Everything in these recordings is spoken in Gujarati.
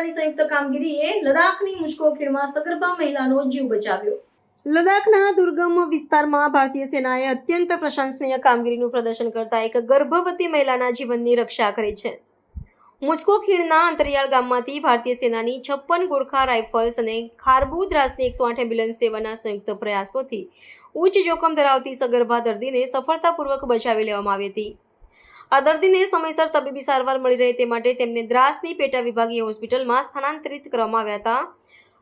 વિભાગની સંયુક્ત કામગીરીએ લડાખની મુશ્કો ખીણમાં સગર્ભા મહિલાનો જીવ બચાવ્યો. લદ્દાખના દુર્ગમ વિસ્તારમાં ભારતીય સેનાએ અત્યંત પ્રશંસનીય કામગીરીનું પ્રદર્શન કરતા એક ગર્ભવતી મહિલાના જીવનની રક્ષા કરી છે. મુસ્કો ખીણના અંતરિયાળ ગામમાંથી ભારતીય સેનાની છપ્પન ગોરખા રાઇફલ્સ અને ખારબુ દ્રાસની એકસો આઠ એમ્બ્યુલન્સ સેવાના સંયુક્ત પ્રયાસોથી ઉચ્ચ જોખમ ધરાવતી સગર્ભા દર્દીને સફળતાપૂર્વક બચાવી લેવામાં આવી હતી. આ દર્દીને સમયસર તબીબી સારવાર મળી રહે તે માટે તેમને દ્રાસની પેટા વિભાગીય હોસ્પિટલમાં સ્થાનાંતરિત કરવામાં આવ્યા હતા.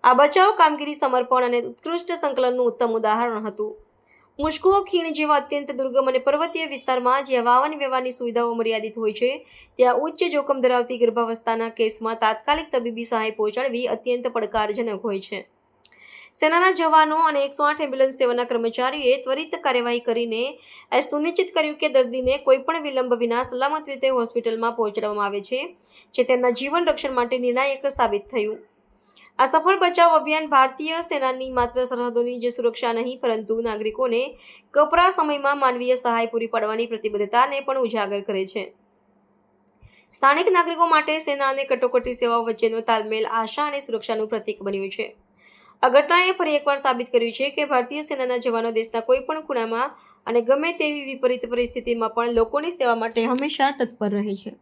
આ બચાવ કામગીરી સમર્પણ અને ઉત્કૃષ્ટ સંકલનનું ઉત્તમ ઉદાહરણ હતું. મુશ્કો ખીણ જેવા અત્યંત દુર્ગમ અને પર્વતીય વિસ્તારમાં જ્યાં વાવન વ્યવહારની સુવિધાઓ મર્યાદિત હોય છે, ત્યાં ઉચ્ચ જોખમ ધરાવતી ગર્ભાવસ્થાના કેસમાં તાત્કાલિક તબીબી સહાય પહોંચાડવી અત્યંત પડકારજનક હોય છે. સેનાના જવાનો અને એકસો આઠ એમ્બ્યુલન્સ સેવાના કર્મચારીએ ત્વરિત કાર્યવાહી કરીને એ સુનિશ્ચિત કર્યું કે દર્દીને કોઈપણ વિલંબ વિના સલામત રીતે હોસ્પિટલમાં પહોંચાડવામાં આવે છે, જે તેમના જીવન રક્ષણ માટે નિર્ણાયક સાબિત થયું. આ સફળ બચાવ અભિયાન ભારતીય સેનાની માત્ર સરહદોની જે સુરક્ષા નહીં, પરંતુ નાગરિકોને કપરા સમયમાં માનવીય સહાય પૂરી પાડવાની પ્રતિબદ્ધતાને પણ ઉજાગર કરે છે. સ્થાનિક નાગરિકો માટે સેના અને કટોકટી સેવાઓ વચ્ચેનો તાલમેલ, આશા અને સુરક્ષાનું પ્રતીક બન્યું છે. આ ઘટનાએ ફરી એકવાર સાબિત કર્યું છે કે ભારતીય સેનાના જવાનો દેશના કોઈ પણ ખૂણામાં અને ગમે તેવી વિપરીત પરિસ્થિતિમાં પણ લોકોની સેવા માટે હંમેશા તત્પર રહે છે.